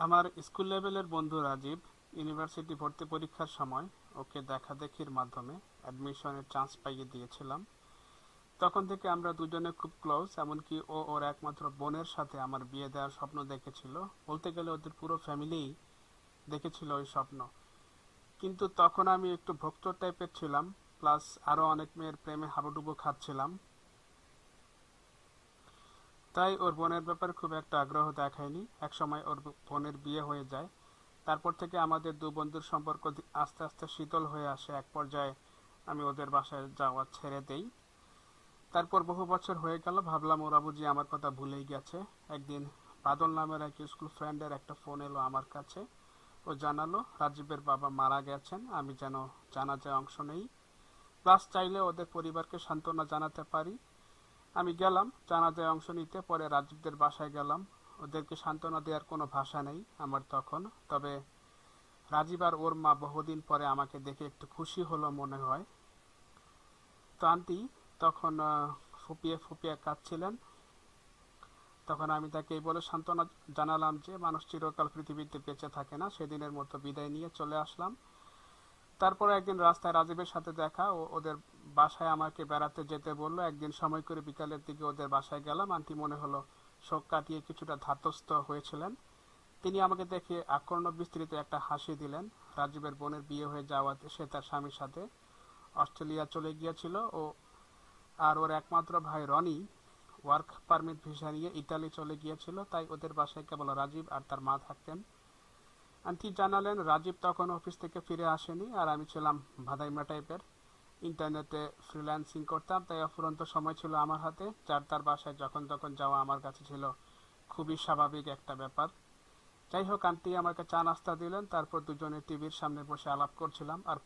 আমার স্কুল লেভেলের বন্ধু রাজীব, ইউনিভার্সিটি ভর্তি পরীক্ষার সময় ওকে দেখাদেখির মাধ্যমে অ্যাডমিশনের চান্স পাইয়ে দিয়েছিলাম। তখন থেকে আমরা দুজনে খুব ক্লোজ এমনকি ও ওর একমাত্র বোনের সাথে আমার বিয়ে দেওয়ার স্বপ্ন দেখেছিল। বলতে গেলে ওদের পুরো ফ্যামিলিই দেখেছিল ওই স্বপ্ন। কিন্তু তখন আমি একটু ভক্ত টাইপের ছিলাম প্লাস আরও অনেক মেয়ের প্রেমে হাবুডুবু খাচ্ছিলাম। তাই ওর বোনের ব্যাপারে খুব একটা আগ্রহ দেখায়নি। একসময় ওর বোনের বিয়ে হয়ে যায়। তারপর থেকে আমাদের দু বন্ধুর সম্পর্ক আস্তে আস্তে শীতল হয়ে আসে। এক পর্যায়ে আমি ওদের বাসায় যাওয়া ছেড়ে দেই। তারপর বহু বছর হয়ে গেল। ভাবলাম ওরা বুঝি আমার কথা ভুলেই গেছে। একদিন বাদল নামের এক স্কুল ফ্রেন্ডের একটা ফোন এলো আমার কাছে। ও জানালো, রাজীবের বাবা মারা গেছেন। আমি যেন জানাজায় অংশ নেই। প্লাস চাইলে ওদের পরিবারকে সান্ত্বনা জানাতে পারি। আমি গেলাম, জানাজায় অংশ নিতে, পরে রাজীবদের বাসায় গেলাম। ওদেরকে সান্ত্বনা দেওয়ার কোনো ভাষা নেই আমার তখন। তবে রাজীব আর ওর মা বহুদিন পরে আমাকে দেখে একটু খুশি হলো মনে হয়। তো আন্টি তখন ফুপিয়ে ফুপিয়ে কাঁদছিলেন। তখন আমি তাকে এই বলে সান্ত্বনা জানালাম যে, মানুষ চিরকাল পৃথিবীতে বেঁচে থাকে না, সেদিনের মতো বিদায় নিয়ে চলে আসলাম। তারপরে একদিন রাস্তায় রাজীবের সাথে দেখা ও ওদের বাসায় আমাকে বেড়াতে যেতে বলল। একদিন সময় করে বিকালের দিকে ওদের বাসায় গেলাম। আন্টি মনে হলো শোক কাটিয়ে কিছুটা ধাতস্থ হয়েছিলেন। তিনি আমাকে দেখে আকর্ণ বিস্তৃত একটা হাসি দিলেন। রাজীবের বোনের বিয়ে হয়ে যাওয়াতে সে তার স্বামীর সাথে অস্ট্রেলিয়া চলে গিয়েছিল ও আর ওর একমাত্র ভাই রনি ওয়ার্ক পারমিট ভিসা নিয়ে ইতালি চলে গিয়েছিল। তাই ওদের বাসায় কেবল রাজীব আর তার মা থাকতেন। আন্টি জানালেন, রাজীব তখন অফিস থেকে ফিরে আসেনি আর আমি ছিলাম ভাদাইমা টাইপের ইন্টারনেটে ফ্রিল্যান্সিং করতাম, তাই অফুরন্ত সময় ছিল আমার হাতে। যার তার বাসায় যখন তখন যাওয়া আমার কাছে ছিল খুবই স্বাভাবিক একটা ব্যাপার। যাই হোক, আন্টি আমাকে চা নাস্তা দিলেন, তারপর দুজনে টিভির সামনে বসে আলাপ করছিলাম আর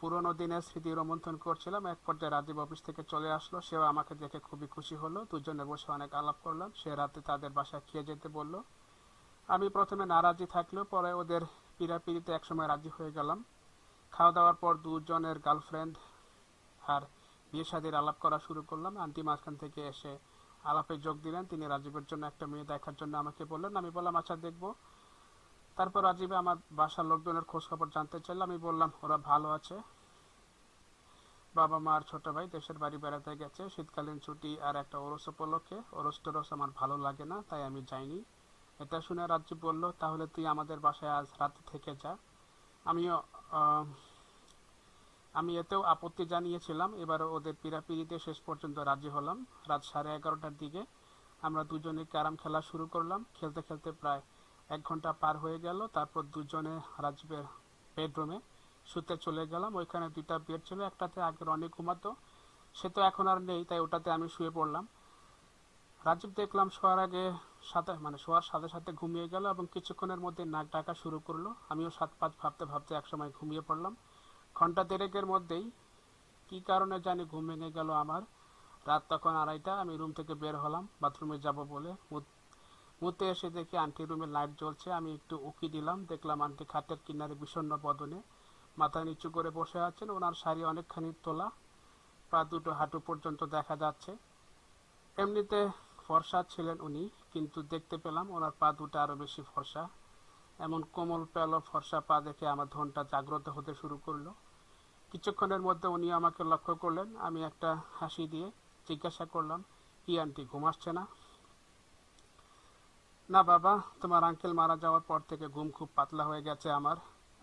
পুরোনো দিনের স্মৃতি রোমন্থন করছিলাম। এক পর্যায়ে রাজীব অফিস থেকে চলে আসলো। সেও আমাকে দেখে খুবই খুশি হলো। দুজনে বসে অনেক আলাপ করলাম সে রাতে তাদের বাসায় খেয়ে যেতে বলল, আমি প্রথমে নারাজি থাকলেও পরে ওদের পিড়াপিড়িতে একসময় রাজি হয়ে গেলাম। খাওয়া দাওয়ার পর দুজনের গার্লফ্রেন্ড আর বিয়ে শাদির আলাপ করা শুরু করলাম। আন্টি মাঝখান থেকে এসে আলাপে যোগ দিলেন। তিনি রাজীবের জন্য একটা মেয়ে দেখার জন্য আমাকে বললেন, আমি বললাম আচ্ছা দেখব। তারপর রাজীবে আমার বাসার লোকজনের খোঁজ খবর জানতে চাইলে। আমি বললাম, ওরা ভালো আছে। বাবা মা আর ছোট ভাই দেশের বাড়ি বেড়াতে গেছে। শীতকালীন ছুটি আর একটা ওরস উপলক্ষে। ওরস টোরস আমার ভালো লাগে না, তাই আমি যাইনি। এটা শুনে রাজীব বলল, তাহলে তুই আমাদের বাসায় আজ রাতে থেকে যা। আমিও আমি এতেও আপত্তি জানিয়েছিলাম এবার ওদের পিড়াপিড়িতে শেষ পর্যন্ত রাজি হলাম। রাত সাড়ে এগারোটার দিকে আমরা দুজনে ক্যারাম খেলা শুরু করলাম। খেলতে খেলতে প্রায় এক ঘণ্টা পার হয়ে গেল। তারপর দুজনে রাজীবের বেডরুমে শুতে চলে গেলাম। ওইখানে দুইটা বেড ছিল, একটাতে আগে অনেক ঘুমাতো। সে তো এখন আর নেই, তাই ওটাতে আমি শুয়ে পড়লাম। রাজীব দেখলাম শোয়ার আগে সাথে মানে শোয়ার সাথে সাথে ঘুমিয়ে গেল এবং কিছুক্ষণের মধ্যে নাক ডাকা শুরু করল। আমিও সাত পাঁচ ভাবতে ভাবতে একসময় ঘুমিয়ে পড়লাম। ঘণ্টা দেড়েকের মধ্যেই কি কারণে জানি ঘুম ভেঙে গেল আমার। রাত তখন আড়াইটা, আমি রুম থেকে বের হলাম, বাথরুমে যাব বলে। মুত- এসে দেখি আন্টি রুমে লাইট জ্বলছে, আমি একটু উকি দিলাম। দেখলাম আন্টি খাটের কিনারে বিষণ্ণ বদনে মাথা নিচু করে বসে আছেন। ওনার শাড়ি অনেকখানি তোলা, পা দুটো হাঁটু পর্যন্ত দেখা যাচ্ছে। এমনিতে ফর্সা ছিলেন উনি, কিন্তু দেখতে পেলাম ওনার পা দুটো আরও বেশি ফর্সা। এমন কোমল পেল ফর্সা পা দেখে আমার ধনটা জাগ্রত হতে শুরু করল। কিছুক্ষণের মধ্যে উনি আমাকে লক্ষ্য করলেন, আমি একটা হাসি দিয়ে জিজ্ঞাসা করলাম, কি আন্টি, ঘুম আসছে না? না বাবা, তোমার আঙ্কেল মারা যাওয়ার পর থেকে ঘুম খুব পাতলা হয়ে গেছে আমার।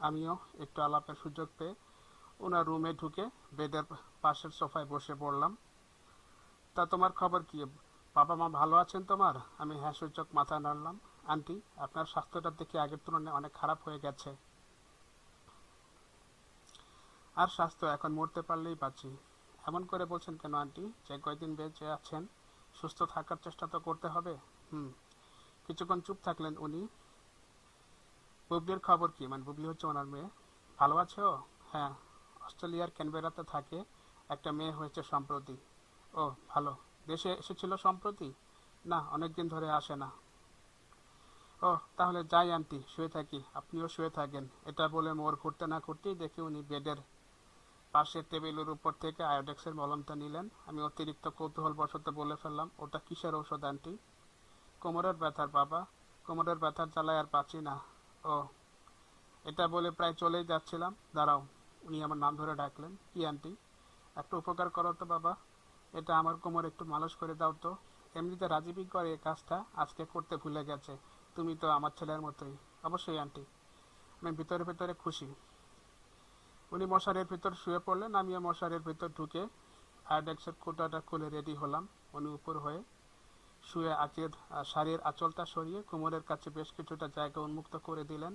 আমিও একটু আলাপের সুযোগ পেয়ে ওনার রুমে ঢুকে বেডের পাশের সোফায় বসে পড়লাম। তা তোমার খবর কি? বাবা মা ভালো আছেন তোমার? আমি হ্যাঁ সূচক মাথা নাড়লাম। আন্টি, আপনার স্বাস্থ্যটা দেখে আগের তুলনায় অনেক খারাপ হয়ে গেছে। আর স্বাস্থ্য এখন মরতে পারলেই পাচ্ছি এমন করে বলছেন কেন আন্টি? যে কয়দিন বেঁচে আছেন, সুস্থ থাকার চেষ্টা তো করতে হবে। হুম। কিছুক্ষণ চুপ থাকলেন উনি। বুবলির খবর কি? মানে বুবলি হচ্ছে ওনার মেয়ে। ভালো আছে? ও হ্যাঁ। অস্ট্রেলিয়ার ক্যানবেরাতে থাকে একটা মেয়ে হয়েছে সম্প্রতি। ও, ভালো। দেশে এসেছিল সম্প্রতি? না, অনেকদিন ধরে আসে না। ও, তাহলে যাই আন্টি, শুয়ে থাকি। আপনিও শুয়ে থাকেন। এটা বলে মোর ঘুরতে না ঘুরতেই দেখি উনি বেডের পাশের টেবিলের উপর থেকে আয়োডেক্সের মলমটা নিলেন। আমি অতিরিক্ত কৌতূহল বশত বলে ফেললাম, ওটা কিসের ঔষধ আন্টি? কোমরের ব্যথার, বাবা। কোমরের ব্যথার জ্বালায় আর পাচ্ছি না। ও, এটা বলে প্রায় চলেই যাচ্ছিলাম। দাঁড়াও, উনি আমার নাম ধরে ডাকলেন। কি আন্টি? একটু উপকার করো তো, বাবা। এটা আমার কোমর একটু মালস করে দাও তো। এমনিতে রাজীবই করে এই কাজটা, আজকে করতে ভুলে গেছে। তুমি তো আমার ছেলের মতোই। অবশ্যই, আন্টি। আমি ভিতরে ভিতরে খুশি। উনি মশারির ভিতর শুয়ে পড়লেন, আমিও মশারির ভিতর ঢুকে আয়োডেক্সের কোটাটা খুলে রেডি হলাম। উনি উপর হয়ে শুয়ে আচের শাড়ির আঁচলটা সরিয়ে কোমরের কাছে বেশ কিছুটা জায়গা উন্মুক্ত করে দিলেন।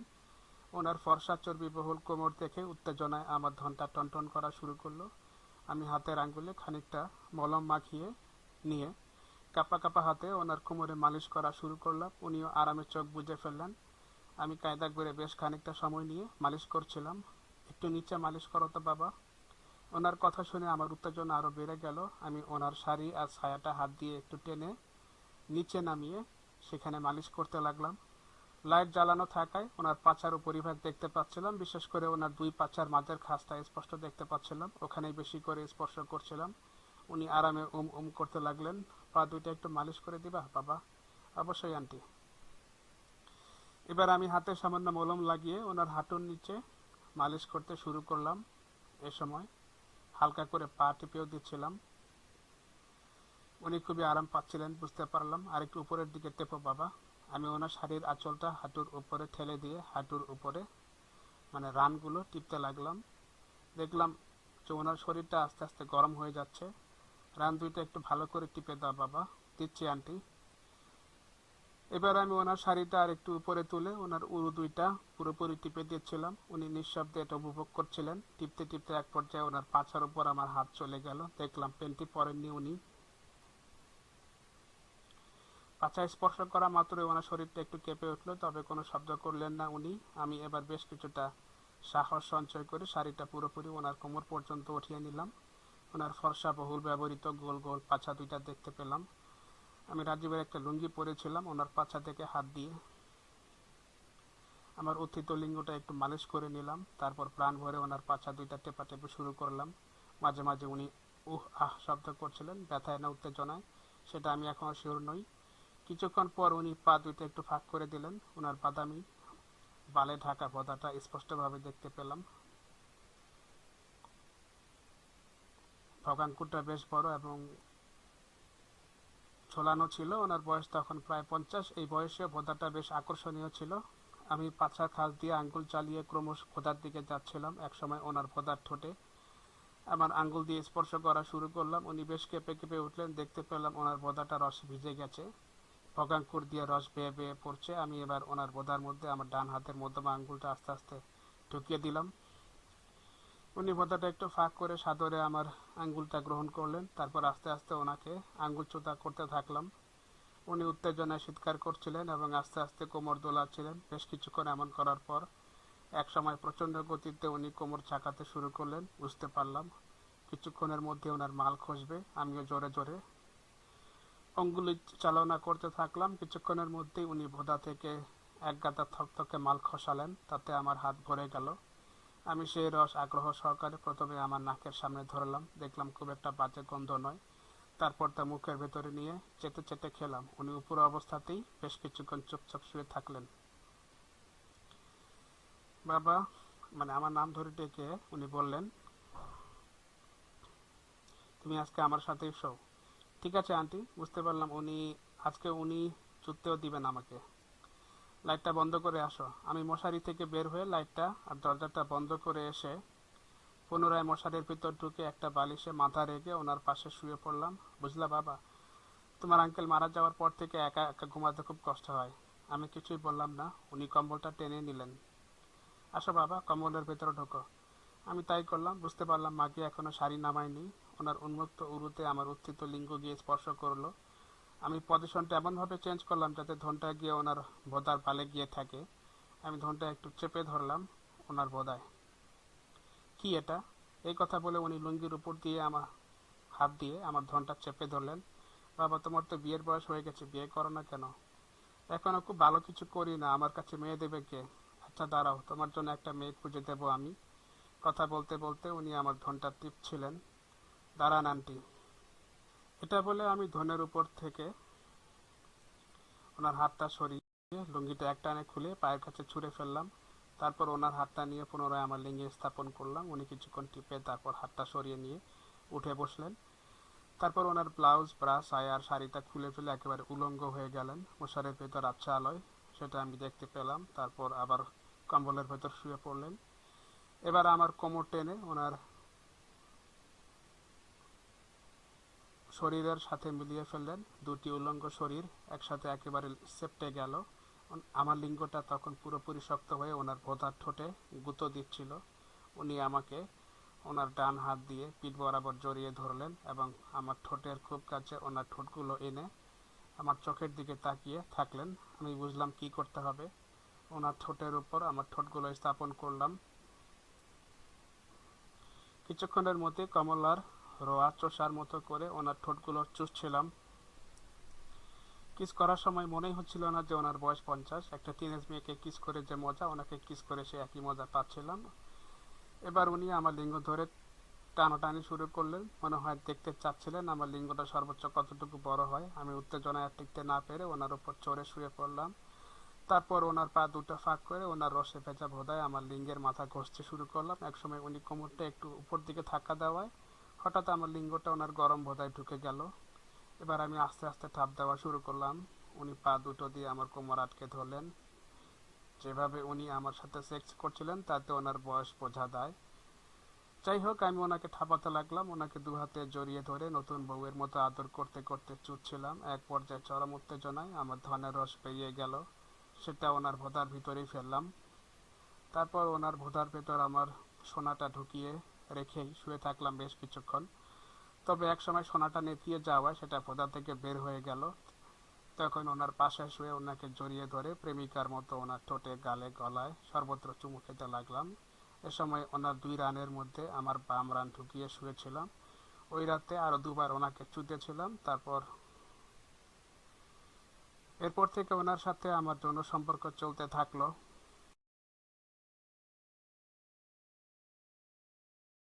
ওনার ফর্সা চর্বিবহুল কোমর দেখে উত্তেজনায় আমার ধনটা টনটন করা শুরু করল। আমি হাতের আঙ্গুলে খানিকটা মলম মাখিয়ে নিয়ে কাপা কাপা হাতে ওনার কোমরে মালিশ করা শুরু করলাম। উনিও আরামে চোখ বুঝে ফেললেন। আমি কায়দা করে বেশ খানিকটা সময় নিয়ে মালিশ করছিলাম। একটু নিচে মালিশ করো তো বাবা। ওনার কথা শুনে আমার উত্তেজনা আরও বেড়ে গেল। আমি ওনার শাড়ি আর ছায়াটা হাত দিয়ে একটু টেনে নিচে নামিয়ে সেখানে মালিশ করতে লাগলাম। লাইট জ্বালানো থাকায় ওনার পাচার ও পরিভাগ দেখতে পাচ্ছিলাম, বিশেষ করে ওনার দুই পাচার মাঝের খাসটা স্পষ্ট দেখতে পাচ্ছিলাম। ওখানেই বেশি করে স্পর্শ করছিলাম। উনি আরামে উম উম করতে লাগলেন। পা দুইটা একটু মালিশ করে দিবা, বাবা? অবশ্যই, আন্টি। এবার আমি হাতে সামান্য মলম লাগিয়ে ওনার হাঁটুর নিচে মালিশ করতে শুরু করলাম। এ সময় হালকা করে পা টিপেও দিচ্ছিলাম। উনি খুবই আরাম পাচ্ছিলেন, বুঝতে পারলাম। আর একটু উপরের দিকে টেপো, বাবা। আমি ওনার শাড়ির আঁচলটা হাঁটুর উপরে ঠেলে দিয়ে হাঁটুর উপরে মানে রানগুলো টিপতে লাগলাম। দেখলাম যে ওনার শরীরটা আস্তে আস্তে গরম হয়ে যাচ্ছে। রান দুইটা একটু ভালো করে টিপে দাও বাবা, দিচ্ছি আন্টি। এবার আমি ওনার শাড়িটা আর একটু উপরে তুলে ওনার উরু দুইটা পুরোপুরি টিপে দিচ্ছিলাম। উনি নিঃশব্দে এটা উপভোগ করছিলেন। টিপতে টিপতে এক পর্যায়ে ওনার পাছার উপর আমার হাত চলে গেল। দেখলাম পেনটি পরেননি উনি। পাছা স্পর্শ করা মাত্রই ওনার শরীরটা একটু কেঁপে উঠল, তবে কোনো শব্দ করলেন না উনি। আমি এবার বেশ কিছুটা সাহস সঞ্চয় করে শাড়িটা পুরোপুরি ওনার কোমর পর্যন্ত উঠিয়ে নিলাম। ওনার ফর্সা, বহুল ব্যবহৃত গোল গোল পাছা দুইটা দেখতে পেলাম। আমি রাজীবের একটা লুঙ্গি পরেছিলাম ওনার পাছা থেকে হাত দিয়ে। আমার উত্থিত লিঙ্গটা একটু মালিশ করে নিলাম, তারপর প্রাণ ভরে ওনার পাছা দুইটা টেপা টেপে শুরু করলাম। মাঝে মাঝে উনি উহ, আহ শব্দ করছিলেন, ব্যথায় না উত্তেজনায়, সেটা আমি এখনও শিওর নই। কিছুক্ষণ পর উনি পা দুইটা একটু ফাঁক করে দিলেন। ওনার বাদামি বালে ঢাকা পদাটা স্পষ্টভাবে দেখতে পেলাম। ভগাঙ্কুরটা বেশ বড় এবং ছোলানো ছিল। ওনার বয়স তখন প্রায় পঞ্চাশ। এই বয়সে ভোদাটা বেশ আকর্ষণীয় ছিল। আমি পাছার খাস দিয়ে আঙ্গুল চালিয়ে ক্রমশ ভোদার দিকে যাচ্ছিলাম। একসময় ওনার ভোদার ঠোঁটে আমার আঙ্গুল দিয়ে স্পর্শ করা শুরু করলাম। উনি বেশ কেঁপে কেঁপে উঠলেন। দেখতে পেলাম ওনার ভোদাটা রস ভিজে গেছে। ভগাঙ্কুর দিয়ে রস বেয়ে বেয়ে পড়ছে। আমি এবার ওনার বোধার মধ্যে আমার ডান হাতের মধ্যমা আঙ্গুলটা আস্তে আস্তে ঢুকিয়ে দিলাম। উনি বোধাটা একটু ফাঁক করে সাদরে আমার আঙ্গুলটা গ্রহণ করলেন। তারপর আস্তে আস্তে ওনাকে আঙ্গুল চোতা করতে থাকলাম। উনি উত্তেজনায় চিৎকার করছিলেন এবং আস্তে আস্তে কোমর দোলাচ্ছিলেন। বেশ কিছুক্ষণ এমন করার পর এক সময় প্রচণ্ড গতিতে উনি কোমর চাকাতে শুরু করলেন। বুঝতে পারলাম, কিছুক্ষণের মধ্যে ওনার মাল খসবে, আমিও জোরে জোরে অঙ্গুলি চালনা করতে থাকলাম। কিছুক্ষণের মধ্যেই উনি ভোদা থেকে এক গাদা থকথকে মাল খসালেন, তাতে আমার হাত ভরে গেল। আমি সেই রস আগ্রহ সহকারে প্রথমে আমার নাকের সামনে ধরলাম। দেখলাম খুব একটা বাজে গন্ধ নয়। তারপর তা মুখের ভেতরে নিয়ে চেটে চেটে খেলাম। উনি উপর অবস্থাতেই বেশ কিছুক্ষণ চুপচাপ শুয়ে থাকলেন। বাবা মানে আমার নাম ধরে ডেকে উনি বললেন, তুমি আজকে আমার সাথেই শো ঠিক আছে, আন্টি, বুঝতে পারলাম। উনি, আজকে উনি চুততেও দিবেন আমাকে। লাইটটা বন্ধ করে আসো। আমি মশারি থেকে বের হয়ে লাইটটা আর দরজাটা বন্ধ করে এসে পুনরায় মশারির ভিতর ঢুকে একটা বালিশে মাথা রেখে ওনার পাশে শুয়ে পড়লাম। বুঝলা বাবা? তোমার আঙ্কেল মারা যাওয়ার পর থেকে একা একা ঘুমাতে খুব কষ্ট হয়। আমি কিছুই বললাম না। উনি কম্বলটা টেনে নিলেন। আসো বাবা, কম্বলের ভেতরে ঢোকো। আমি তাই করলাম, বুঝতে পারলাম মাকে এখনও শাড়ি নামায়নি। ওনার উন্মুক্ত উরুতে আমার উত্থিত লিঙ্গ গিয়ে স্পর্শ করল। আমি পজিশনটা এমনভাবে চেঞ্জ করলাম যাতে ধনটা গিয়ে ওনার বোদার পালে গিয়ে থাকে। আমি ধনটা একটু চেপে ধরলাম ওনার বোদায়। কি এটা? এই কথা বলে উনি লুঙ্গির উপর দিয়ে আমার হাত দিয়ে আমার ধনটা চেপে ধরলেন। বাবা, তোমার তো বিয়ের বয়স হয়ে গেছে, বিয়ে করো না কেন? এখনও খুব ভালো কিছু করি না, আমার কাছে মেয়ে দেবে কে? আচ্ছা দাঁড়াও, তোমার জন্য একটা মেয়ে খুঁজে দেবো আমি। কথা বলতে বলতে উনি আমার ধনটা টিপছিলেন। দাঁড়ান, আন্টি। এটা বলে আমি ধনের উপর থেকে ওনার হাতটা সরিয়ে লুঙ্গিটা এক টানে খুলে পায়ের কাছে ছুঁড়ে ফেললাম। তারপর ওনার হাতটা নিয়ে পুনরায় আমার লিঙ্গে স্থাপন করলাম। উনি কিছুক্ষণ টিপে তারপর হাতটা সরিয়ে নিয়ে উঠে বসলেন। তারপর ওনার ব্লাউজ, ব্রাশ, আয়ার, শাড়িটা খুলে ফেলে একেবারে উলঙ্গ হয়ে গেলেন। মশারের ভেতর আচ্ছা আলোয় সেটা আমি দেখতে পেলাম। তারপর আবার কম্বলের ভেতর শুয়ে পড়লেন। এবার আমার কোমর টেনে ওনার শরীরের সাথে মিলিয়ে ফেললেন। দুটি উলঙ্গ শরীর একসাথে একেবারে সেপটে গেল। আমার লিঙ্গটা তখন পুরোপুরি শক্ত হয়ে ওনার ভোতার ঠোঁটে গুঁতো দিচ্ছিল। উনি আমাকে ওনার ডান হাত দিয়ে পিঠ বরাবর জড়িয়ে ধরলেন এবং আমার ঠোঁটের খুব কাছে ওনার ঠোঁটগুলো এনে আমার চোখের দিকে তাকিয়ে থাকলেন। আমি বুঝলাম কি করতে হবে। ওনার ঠোঁটের উপর আমার ঠোঁটগুলো স্থাপন করলাম। কিছুক্ষণের মধ্যে কমলার রোয়া চোষার মতো করে ওনার ঠোঁটগুলো চুষছিলাম। কিস করার সময় মনেই হচ্ছিল না যে ওনার বয়স পঞ্চাশ। একটা টিনেজ মেয়েকে কিস করে যে মজা, ওনাকে কিস করে সে একই মজা পাচ্ছিলাম। এবার উনি আমার লিঙ্গ ধরে টানাটানি শুরু করলেন। মনে হয় দেখতে চাচ্ছিলেন আমার লিঙ্গটা সর্বোচ্চ কতটুকু বড় হয়। আমি উত্তেজনায় আর টিকতে না পেরে ওনার উপর চড়ে শুয়ে পড়লাম। তারপর ওনার পা দুটো ফাঁক করে ওনার রসে ভেজা ভোদায় আমার লিঙ্গের মাথা ঘষতে শুরু করলাম। একসময় উনি কোমরটা একটু উপর দিকে ধাক্কা দেওয়ায় হঠাৎ আমার লিঙ্গটা ওনার গরম ভোদায় ঢুকে গেল। এবার আমি আস্তে আস্তে ঠাপ দেওয়া শুরু করলাম। উনি পা দুটো দিয়ে আমার কোমর আটকে ধরলেন। যেভাবে উনি আমার সাথে সেক্স করছিলেন, তাতে ওনার বয়স বোঝা দেয় যাই হোক, আমি ওনাকে ঠাপাতে লাগলাম। ওনাকে দু হাতে জড়িয়ে ধরে নতুন বউয়ের মতো আদর করতে করতে চুটছিলাম এক পর্যায়ে চরম উত্তেজনায় আমার ধনের রস বেরিয়ে গেল। সেটা ওনার ভোদার ভিতরেই ফেললাম। তারপর ওনার ভোদার ভেতর আমার সোনাটা ঢুকিয়ে রেখেই শুয়ে থাকলাম বেশ কিছুক্ষণ। তবে একসময় সোনাটা নেতিয়ে যাওয়ায় সেটা ভোদা থেকে বের হয়ে গেল, তখন ওনার পাশে শুয়ে ওনাকে জড়িয়ে ধরে প্রেমিকার মতো ওনার ঠোঁটে গালে গলায় সর্বত্র চুমু খেতে লাগলাম। এ সময় ওনার দুই রানের মধ্যে আমার বাম রান ঢুকিয়ে শুয়েছিলাম। ওই রাতে আরও দুবার ওনাকে চুদেছিলাম তারপর এরপর থেকে ওনার সাথে আমার যৌন সম্পর্ক চলতে থাকল।